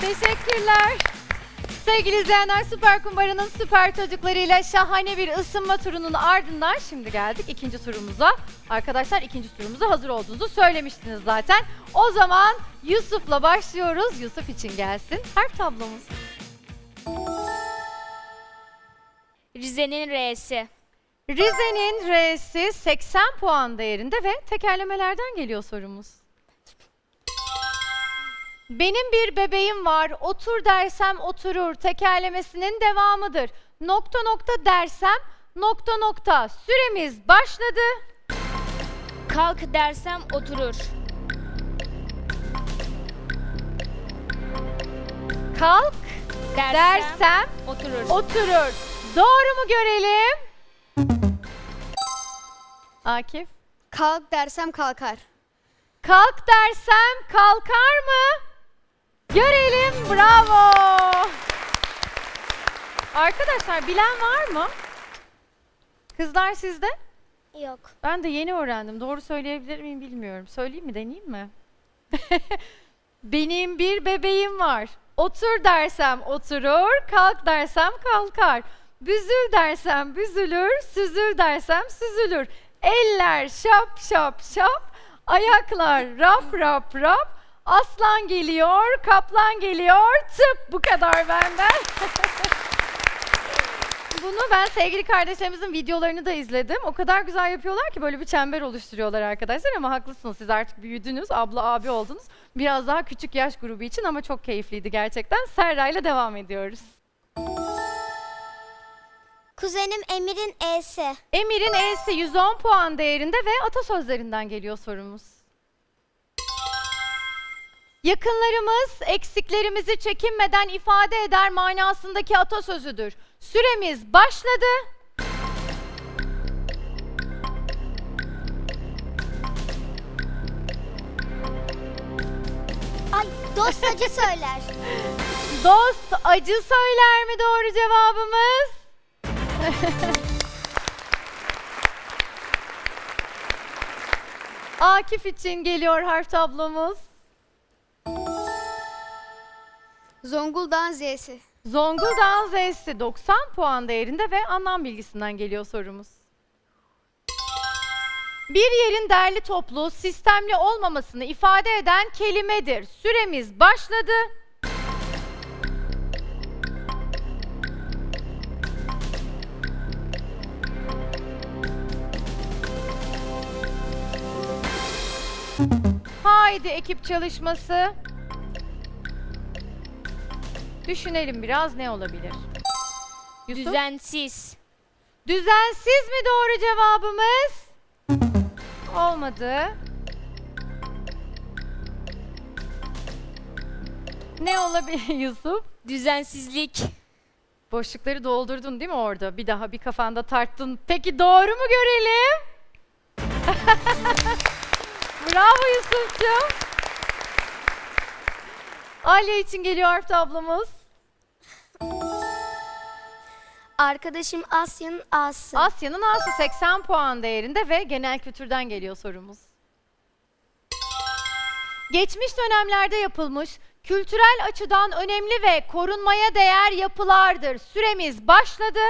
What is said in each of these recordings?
Teşekkürler. Sevgili izleyenler Süper Kumbara'nın süper çocuklarıyla şahane bir ısınma turunun ardından şimdi geldik ikinci turumuza. Arkadaşlar ikinci turumuza hazır olduğunuzu söylemiştiniz zaten. O zaman Yusuf'la başlıyoruz. Yusuf için gelsin. Harf tablomuz. Rize'nin R'si. Rize'nin R'si 80 puan değerinde ve tekerlemelerden geliyor sorumuz. Benim bir bebeğim var, otur dersem oturur, tekerlemesinin devamıdır. Nokta nokta dersem, nokta nokta. Süremiz başladı. Kalk dersem oturur. Kalk Dersem, dersem oturur. oturur. Doğru mu görelim? Akif. Kalk dersem kalkar. Kalk dersem kalkar mı? Görelim. Bravo. Arkadaşlar bilen var mı? Kızlar sizde? Yok. Ben de yeni öğrendim. Doğru söyleyebilir miyim bilmiyorum. Söyleyeyim mi, deneyeyim mi? Benim bir bebeğim var. Otur dersem oturur, kalk dersem kalkar. Büzül dersem büzülür, süzül dersem süzülür. Eller şap şap şap, ayaklar rap rap rap. Aslan geliyor, kaplan geliyor, tıp bu kadar benden. Bunu ben sevgili kardeşlerimizin videolarını da izledim. O kadar güzel yapıyorlar ki böyle bir çember oluşturuyorlar arkadaşlar ama haklısınız. Siz artık büyüdünüz, abla abi oldunuz. Biraz daha küçük yaş grubu için ama çok keyifliydi gerçekten. Serra ile devam ediyoruz. Kuzenim Emir'in E'si. Emir'in E'si 110 puan değerinde ve atasözlerinden geliyor sorumuz. Yakınlarımız eksiklerimizi çekinmeden ifade eder manasındaki atasözüdür. Süremiz başladı. Ay dost acı söyler. Dost acı söyler mi doğru cevabımız? Akif için geliyor harf tablomuz. Zonguldak'ın Z'si. Zonguldak'ın Z'si 90 puan değerinde ve anlam bilgisinden geliyor sorumuz. Bir yerin derli toplu, sistemli olmamasını ifade eden kelimedir. Süremiz başladı. Haydi ekip çalışması. Düşünelim biraz ne olabilir? Yusuf? Düzensiz. Düzensiz mi doğru cevabımız? Olmadı. Ne olabilir Yusuf? Düzensizlik. Boşlukları doldurdun değil mi orada? Bir daha bir kafanda tarttın. Peki doğru mu görelim? Bravo Yusuf'cum. Alya için geliyor harf tablomuz. Arkadaşım Asya'nın A'sı. Asya'nın A'sı 80 puan değerinde ve genel kültürden geliyor sorumuz. Geçmiş dönemlerde yapılmış, kültürel açıdan önemli ve korunmaya değer yapılardır. Süremiz başladı.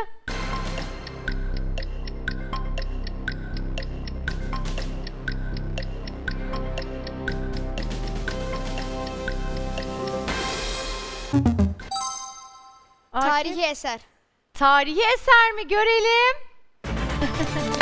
Akif, Tarihi eser. Tarihi eser mi görelim?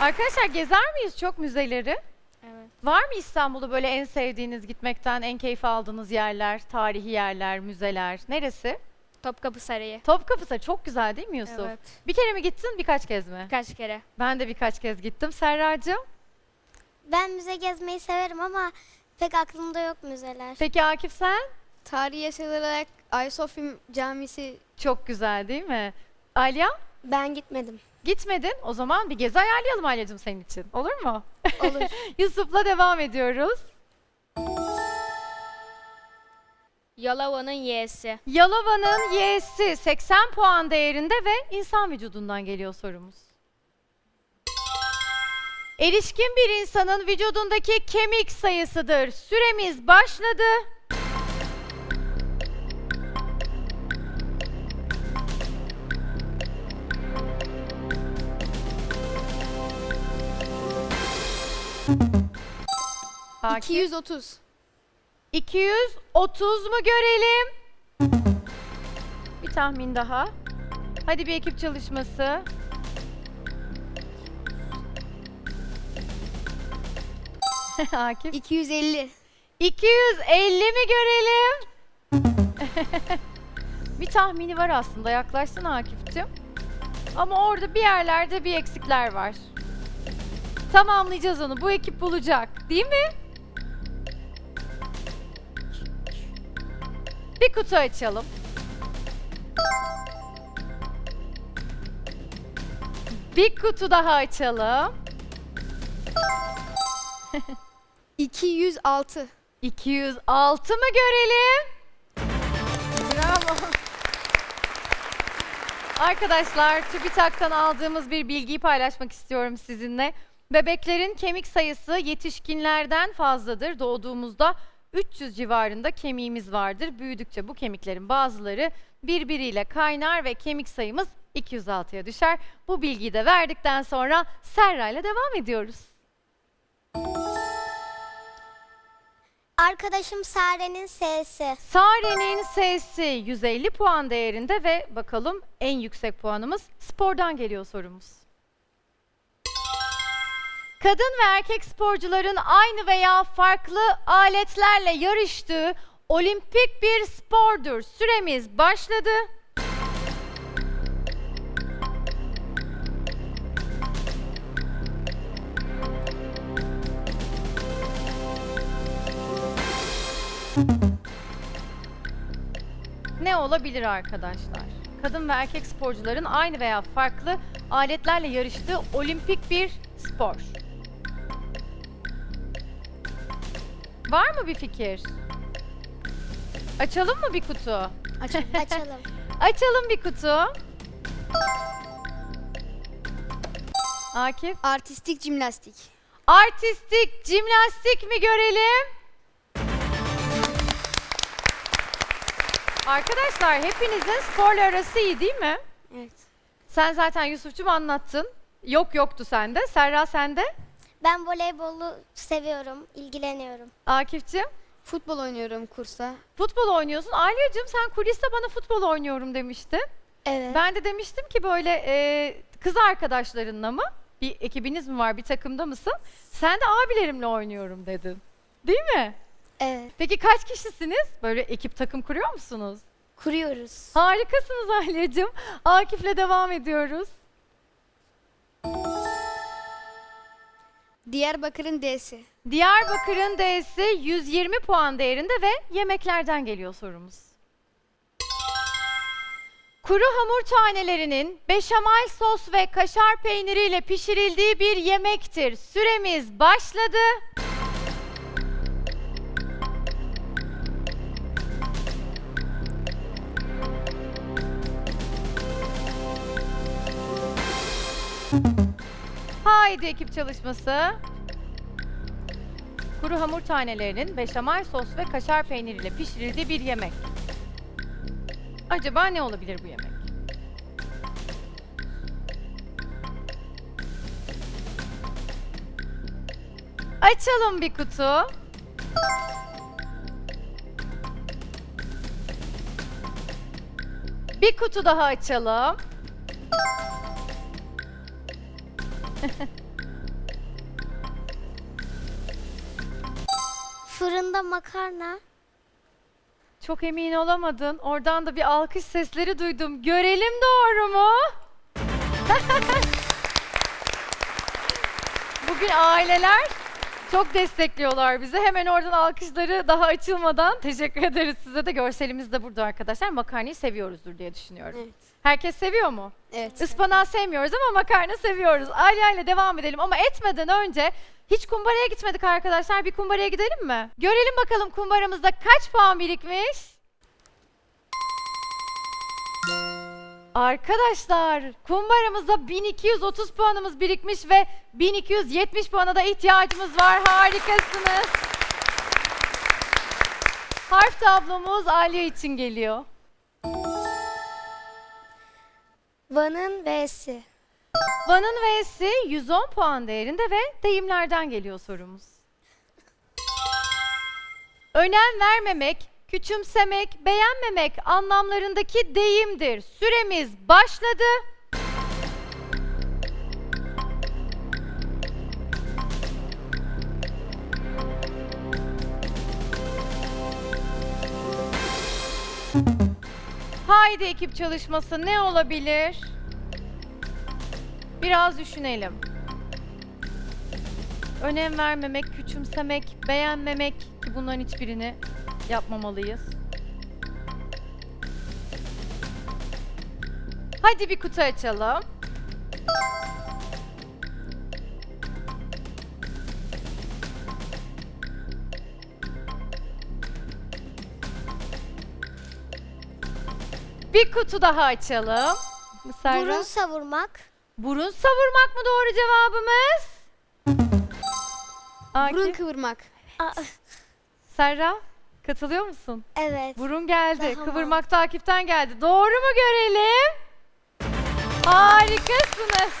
Arkadaşlar gezer miyiz çok müzeleri? Evet. Var mı İstanbul'da böyle en sevdiğiniz, gitmekten en keyif aldığınız yerler, tarihi yerler, müzeler? Neresi? Topkapı Sarayı. Topkapı Sarayı çok güzel değil mi Yusuf? Evet. Bir kere mi gittin, birkaç kez mi? Kaç kere? Ben de birkaç kez gittim. Serracığım? Ben müze gezmeyi severim ama pek aklımda yok müzeler. Peki Akif sen? Tarihi eser olarak Ayasofya Camisi Çok güzel değil mi? Alya? Ben gitmedim. Gitmedin. O zaman bir gezi ayarlayalım Alya'cığım senin için. Olur mu? Olur. Yusuf'la devam ediyoruz. Yalova'nın Y'si. Yalova'nın Y'si 80 puan değerinde ve insan vücudundan geliyor sorumuz. Erişkin bir insanın vücudundaki kemik sayısıdır. Süremiz başladı. Akif. 230. 230 mu görelim? Bir tahmin daha. Hadi bir ekip çalışması. Akif. 250. 250 mi görelim? bir tahmini var aslında. Yaklaştın Akif'cim. Ama orada bir yerlerde bir eksikler var. Tamamlayacağız onu. Bu ekip bulacak. Değil mi? Bir kutu açalım. Bir kutu daha açalım. 206. 206 mı görelim? Bravo. Arkadaşlar TÜBİTAK'tan aldığımız bir bilgiyi paylaşmak istiyorum sizinle. Bebeklerin kemik sayısı yetişkinlerden fazladır. Doğduğumuzda 300 civarında kemiğimiz vardır. Büyüdükçe bu kemiklerin bazıları birbiriyle kaynar ve kemik sayımız 206'ya düşer. Bu bilgiyi de verdikten sonra Serra ile devam ediyoruz. Arkadaşım Sare'nin S'si. Sare'nin S'si 150 puan değerinde ve bakalım en yüksek puanımız spordan geliyor sorumuz. Kadın ve erkek sporcuların aynı veya farklı aletlerle yarıştığı olimpik bir spordur. Süremiz başladı. Olabilir arkadaşlar? Kadın ve erkek sporcuların aynı veya farklı aletlerle yarıştığı olimpik bir spor. Var mı bir fikir? Açalım mı bir kutu? Açalım. Açalım bir kutu. Akif. Artistik jimnastik. Artistik, jimnastik mi görelim? Arkadaşlar hepinizin sporla arası iyi değil mi? Evet. Sen zaten Yusuf'cum anlattın. Yok yoktu sende. Serra sende. Ben voleybolu seviyorum, ilgileniyorum. Akif'cim Futbol oynuyorum kursta. futbol oynuyorsun. Alya'cığım sen kuliste bana futbol oynuyorum demiştin. Evet. Ben de demiştim ki böyle e, kız arkadaşlarınla mı? Bir ekibiniz mi var, bir takımda mısın? Sen de abilerimle oynuyorum dedin. Değil mi? Evet. Peki kaç kişisiniz? Böyle ekip takım kuruyor musunuz? Kuruyoruz. Harikasınız Alya'cığım. Akif'le devam ediyoruz. Diyarbakır'ın D'si. Diyarbakır'ın D'si 120 puan değerinde ve yemeklerden geliyor sorumuz. Kuru hamur tanelerinin beşamel sos ve kaşar peyniriyle pişirildiği bir yemektir. Süremiz başladı. Haydi ekip çalışması. Kuru hamur tanelerinin beşamel sos ve kaşar peyniriyle pişirildiği bir yemek. Acaba ne olabilir bu yemek? Açalım bir kutu. Bir kutu daha açalım. Fırında makarna. Çok emin olamadın. Oradan da bir alkış sesleri duydum. Görelim doğru mu? Bugün aileler çok destekliyorlar bizi. Hemen oradan alkışları daha açılmadan teşekkür ederiz size de. Görselimiz de burada arkadaşlar. Makarnayı seviyoruzdur diye düşünüyorum. Evet. Herkes seviyor mu? Evet. Ispanağı sevmiyoruz ama makarna seviyoruz. İle devam edelim ama etmeden önce hiç kumbaraya gitmedik arkadaşlar. Bir kumbaraya gidelim mi? Görelim bakalım kumbaramızda kaç puan birikmiş? Arkadaşlar kumbaramızda 1230 puanımız birikmiş ve 1270 puana da ihtiyacımız var. Harikasınız. Harf tablomuz Aliye için geliyor. Van'ın V'si. Van'ın V'si 110 puan değerinde ve deyimlerden geliyor sorumuz. Önem vermemek, küçümsemek, beğenmemek anlamlarındaki deyimdir. Süremiz başladı. Haydi ekip çalışması ne olabilir? Biraz düşünelim. Önem vermemek, küçümsemek, beğenmemek ki bunların hiçbirini yapmamalıyız. Hadi bir kutu açalım. Bir kutu daha açalım. Burun savurmak. Burun savurmak mı doğru cevabımız? Akif, Burun kıvırmak. Aa, Serra katılıyor musun? evet. Burun geldi. Daha Kıvırmak takipten geldi. Doğru mu görelim? Harikasınız.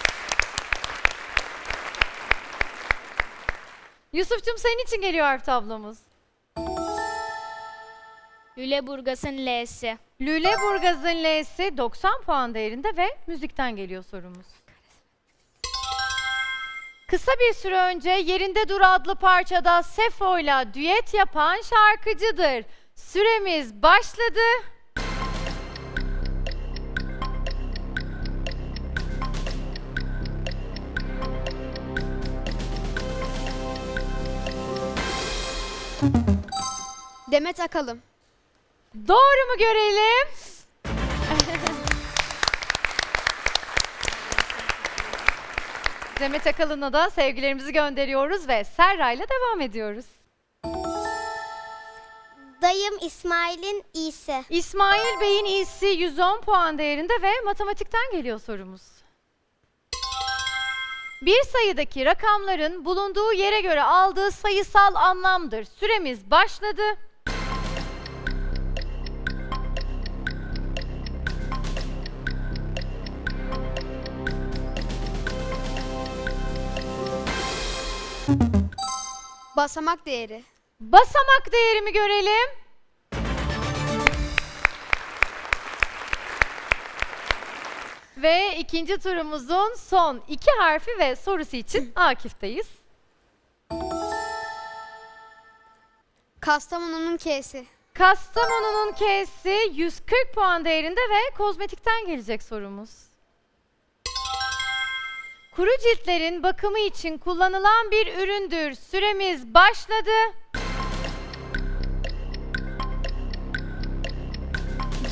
Yusuf'cum senin için geliyor harf tablomuz. Lüleburgaz'ın L'si. Lüleburgaz'ın L'si 90 puan değerinde ve müzikten geliyor sorumuz. Kısa bir süre önce Yerinde Dur adlı parçada Sefo'yla düet yapan şarkıcıdır. Süremiz başladı. Demet Akalın. Doğru mu görelim? Demet Akalın'a da sevgilerimizi gönderiyoruz ve Serra ile devam ediyoruz. Dayım İsmail'in iyisi. İsmail Bey'in iyisi 110 puan değerinde ve matematikten geliyor sorumuz. Bir sayıdaki rakamların bulunduğu yere göre aldığı sayısal anlamdır. Süremiz başladı. Basamak değeri. Basamak değerimi görelim. Ve ikinci turumuzun son iki harfi ve sorusu için Akif'teyiz. Kastamonu'nun K'si. Kastamonu'nun K'si 140 puan değerinde ve kozmetikten gelecek sorumuz. Kuru ciltlerin bakımı için kullanılan bir üründür. Süremiz başladı.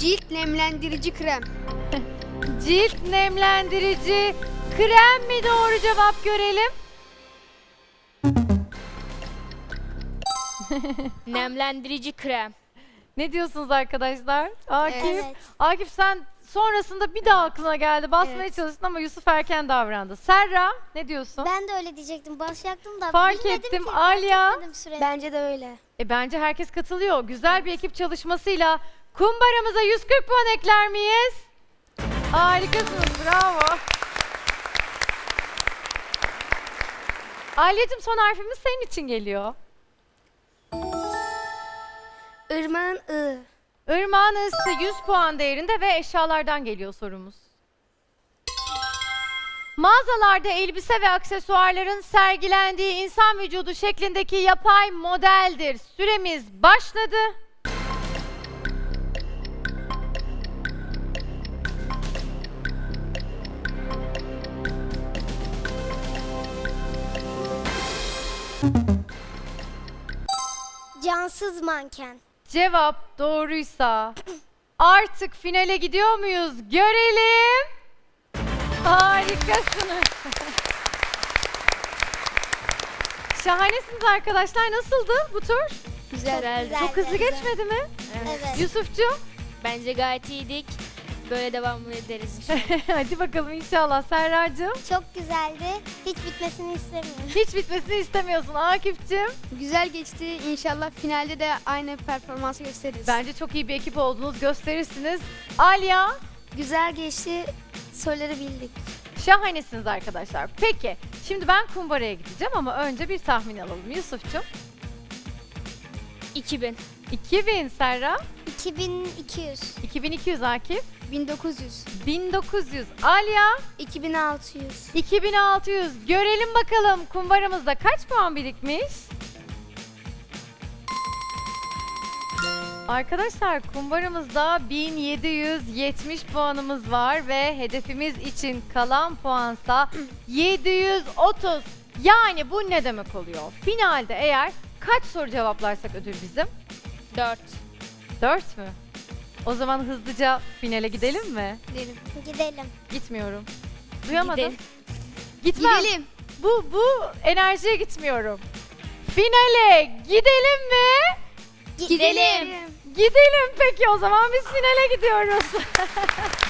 Cilt nemlendirici krem. Cilt nemlendirici krem mi doğru cevap görelim? Nemlendirici krem. Ne diyorsunuz arkadaşlar? Akif, Evet. Akif sen sonrasında bir daha aklına geldi. Basmaya Evet. çalıştın ama Yusuf erken davrandı. Serra ne diyorsun? Ben de öyle diyecektim. Basacaktım da Fark bilmedim ettim, ki. Alya. Fark etmedim süre. Bence de öyle. E bence herkes katılıyor. Güzel bir ekip çalışmasıyla kumbaramıza 140 puan ekler miyiz? Harikasınız, bravo. Alya'cığım son harfimiz senin için geliyor. Irmağın I. Irmağın ısı 100 puan değerinde ve eşyalardan geliyor sorumuz. Mağazalarda elbise ve aksesuarların sergilendiği insan vücudu şeklindeki yapay modeldir. Süremiz başladı. Cansız manken. Cevap doğruysa artık finale gidiyor muyuz? Görelim. Harikasınız. Şahanesiniz arkadaşlar. Nasıldı bu tur? Güzel. Güzel. Çok hızlı güzel. geçmedi mi? Evet. Yusufcuğum Bence gayet iyiydik. Böyle devam ederiz inşallah. Hadi bakalım inşallah Serracığım. Çok güzeldi. Hiç bitmesini istemiyorum. Hiç bitmesini istemiyorsun Akif'cim. Güzel geçti. İnşallah finalde de aynı performansı gösteririz. Bence çok iyi bir ekip oldunuz gösterirsiniz. Alya Güzel geçti. Soruları bildik. şahanesiniz arkadaşlar. Peki şimdi ben kumbaraya gideceğim ama önce bir tahmin alalım. Yusuf'cum 2000. 2000 Serra, 2200. 2200 Akif, 1900. 1900 Alya, 2600. 2600. Görelim bakalım kumbaramızda kaç puan birikmiş? Arkadaşlar kumbaramızda 1770 puanımız var ve hedefimiz için kalan puansa 730. Yani bu ne demek oluyor? Finalde eğer kaç soru cevaplarsak ödül bizim? 4. 4 mü? O zaman hızlıca finale gidelim mi? Gidelim. Gidelim. Gitmiyorum. Duyamadım. Gidelim. Gitmem. Gidelim. Bu bu enerjiye gitmiyorum. Finale gidelim mi? Gidelim. Gidelim peki o zaman biz finale gidiyoruz.